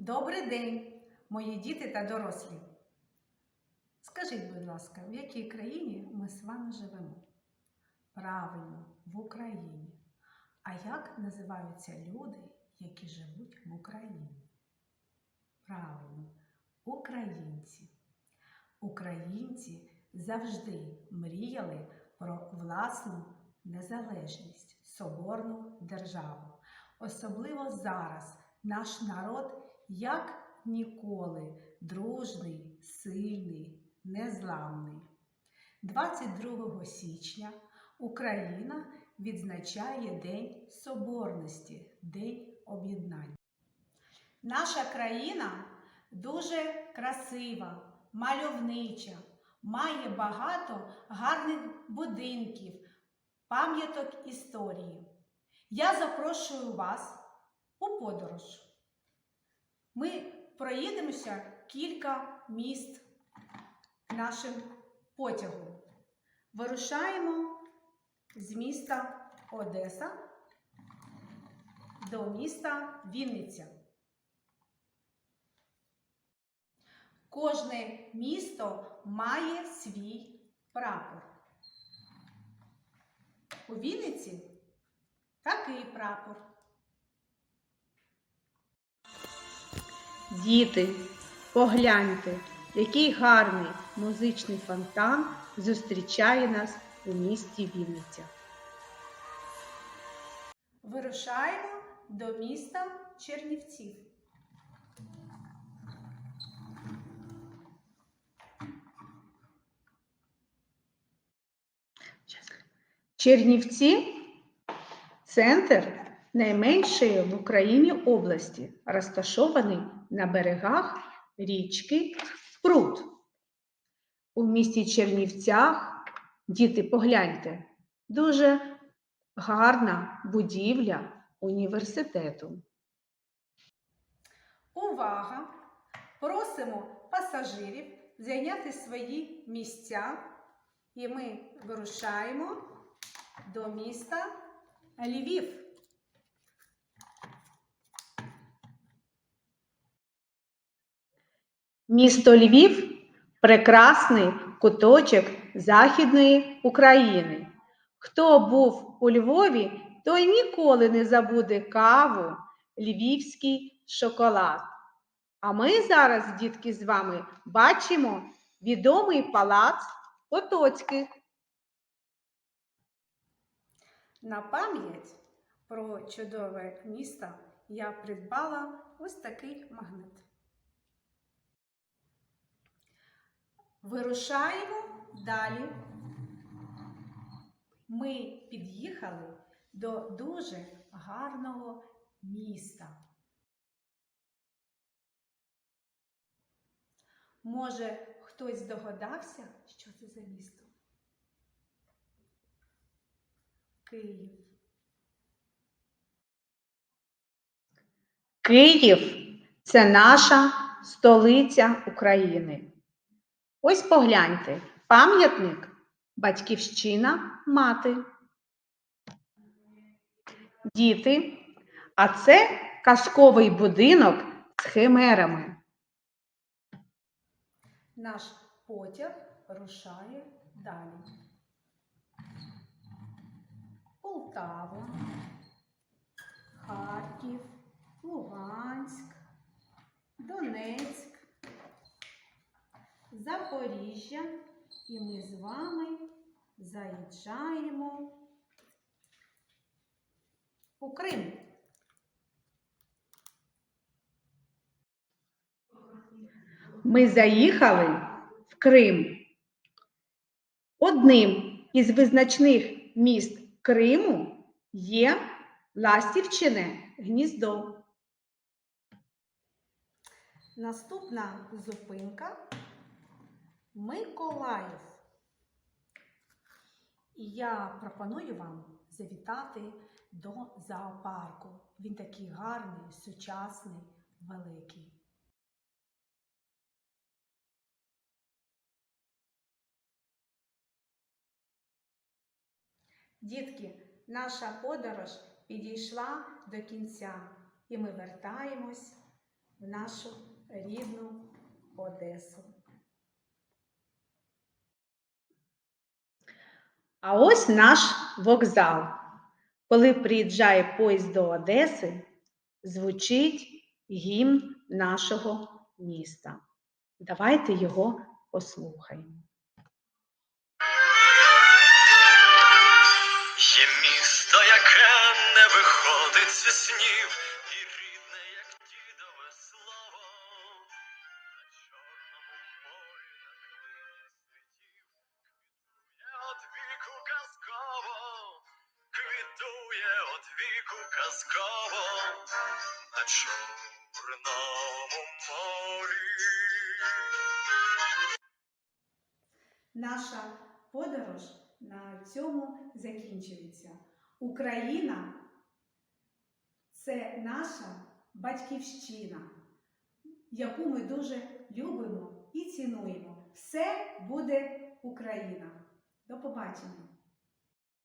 Добрий день, мої діти та дорослі. Скажіть, будь ласка, в якій країні ми з вами живемо? Правильно, в Україні. А як називаються люди, які живуть в Україні? Правильно, українці. Українці завжди мріяли про власну незалежність, соборну державу. Особливо зараз наш народ як ніколи дружний, сильний, незламний. 22 січня Україна відзначає День Соборності, День об'єднання. Наша країна дуже красива, мальовнича, має багато гарних будинків, пам'яток історії. Я запрошую вас у подорож. Ми проїдемося кілька міст нашим потягом. Вирушаємо з міста Одеса до міста Вінниця. Кожне місто має свій прапор. У Вінниці такий прапор. Діти, погляньте, який гарний музичний фонтан зустрічає нас у місті Вінниця. Вирушаємо до міста Чернівців. Чернівці центр найменшої в Україні області, розташований на берегах річки Прут. У місті Чернівцях, діти, погляньте, дуже гарна будівля університету. Увага! Просимо пасажирів зайняти свої місця, і ми вирушаємо до міста Львів. Місто Львів прекрасний куточок Західної України. Хто був у Львові, той ніколи не забуде каву, львівський шоколад. А ми зараз, дітки, з вами бачимо відомий палац Потоцьких. На пам'ять про чудове місто я придбала ось такий магнит. Вирушаємо далі. Ми під'їхали до дуже гарного міста. Може, хтось здогадався, що це за місто? Київ. Київ це наша столиця України. Ось погляньте, пам'ятник Батьківщина мати. Діти, а це казковий будинок з химерами. Наш потяг рушає далі. Полтава, Харків, Луганськ, Донецьк, Запоріжжя. І ми з вами заїжджаємо у Крим. Ми заїхали в Крим. Одним із визначних міст Криму є Ластівчине гніздо. Наступна зупинка Миколаїв. І я пропоную вам завітати до зоопарку. Він такий гарний, сучасний, великий. Дітки, наша подорож підійшла до кінця, і ми вертаємось в нашу рідну Одесу. А ось наш вокзал. Коли приїжджає поїзд до Одеси, звучить гімн нашого міста. Давайте його послухаємо. Є місто, яке не виходить зі снів, віку казково, на чорному морі. Наша подорож на цьому закінчується. Україна це наша батьківщина, яку ми дуже любимо і цінуємо. Все буде Україна. До побачення!